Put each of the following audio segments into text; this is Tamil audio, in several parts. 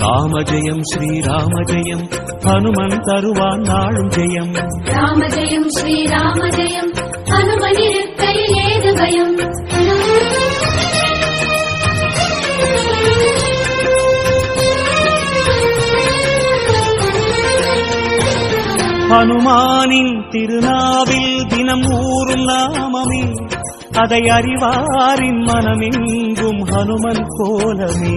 ராம ஜெயம் ஸ்ரீராம ஜெயம் ஹனுமன் தருவான் நாளும் ஜெயம். ராம ஜெயம் ஸ்ரீராம ஜெயம் ஹனுமனிருக்கையில் ஏது பயம்? ஹனுமானின் திருநாவில் தினம் ஊறும் நாமமே அதை அறிவாரின் மனமெங்கும் ஹனுமன் கோலமே.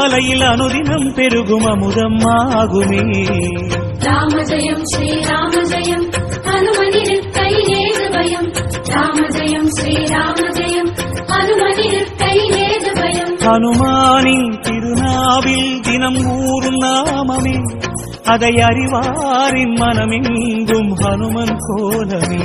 மலையில் அனுதினம் பெருகும் அமுதம் ஆகுமே. ராம ஜெயம் ஸ்ரீராம ஜெயம் ஹனுமனிருக்கையில் ஏது பயம்? ராம ஜெயம் ஸ்ரீராம ஜெயம் ஹனுமனிருக்கையில் ஏது பயம்? ஹனுமானின் திருநாவில் தினம் ஊறும் நாமமே. அதை அறிவாரின் மனமெங்கும் ஹனுமன் கோலமே.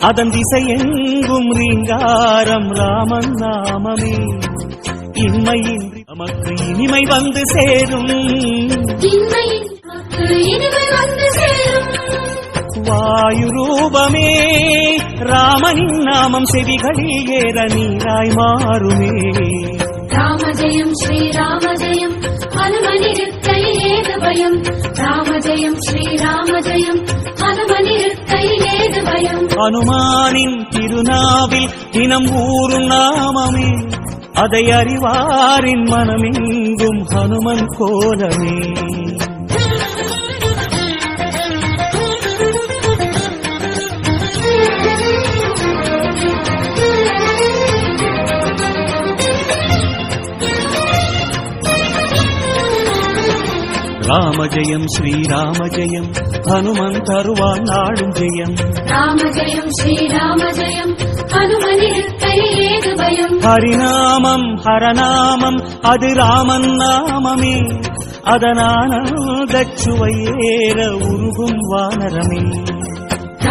அதன் திசை எங்கும் ரீங்காரம் ராமன் நாமமே. இன்மையின் நமக்கு இனிமை வந்து சேரும். வாயு ரூபமே ராமனின் நாமம் செவிகளில் ஏற நீராய் மாறுமே. ராம ஜெயம் ஸ்ரீராம ஜெயம் ஹனுமனிருக்கையில் ஏது பயம் ராம ஜெயம் ஸ்ரீராம ஜெயம் ஹனுமனிருக்கையில் ஏது பயம் ஹனுமானின் திருநாவில் தினம் ஊறும் நாமமே. அதை அறிவாரின் மனமெங்கும் ஹனுமன் கோலமே. ராம ஜெயம் ஸ்ரீராம ஜெயம் ஹனுமன் தருவான் நாளும் ஜெயம். ராம ஜெயம் ஸ்ரீராம ஜெயம் ஹரிநாமம் ஹரநாமம் அது ராமன் நாமமே. அதனான தச்சுவையேற உருகும் வானரமே.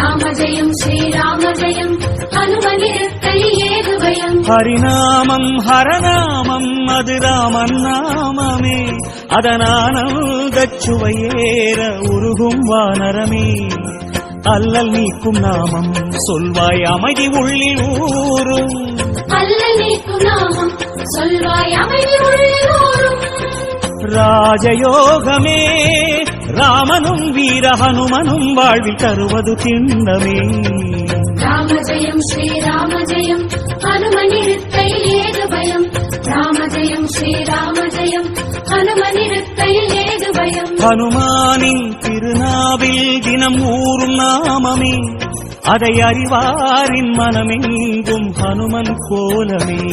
ராம ஜெயம் ஸ்ரீராம ஜெயம் ஹனுமனிருக்கையில் ஏது பயம்? ஹரிநாமம் ஹரநாமம் அது ராமன் நாமமே. அதனான தச்சுவையேற உருகும் வானரமே. அல்லல் நீக்கும் நாமம் சொல்வாய் அமைதி உள்ளில் ஊரும் அல்ல நீக்கும் நாமம் சொல்வாய் அமைதி உள்ளோரும் ராஜயோகமே ராமனும் வீர ஹனுமனும் வாழ்வில் தருவது திண்ணமே. ராம ஜெயம் ஸ்ரீராம ஜெயம் ஹனுமனிருக்கையில் ஏது பயம். ராம ஜெயம் ஸ்ரீராம ஜெயம் ஹனுமனிருக்கையில் ஏது பயம். ஹனுமானின் திருநாவில் தினம் ஊறும் நாமமே. அதை அறிவாரின் மனமெங்கும் ஹனுமன் கோலமே.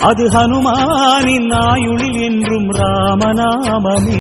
அது ஹனுமானின் ஆயுளில் என்றும் ராமநாமமே.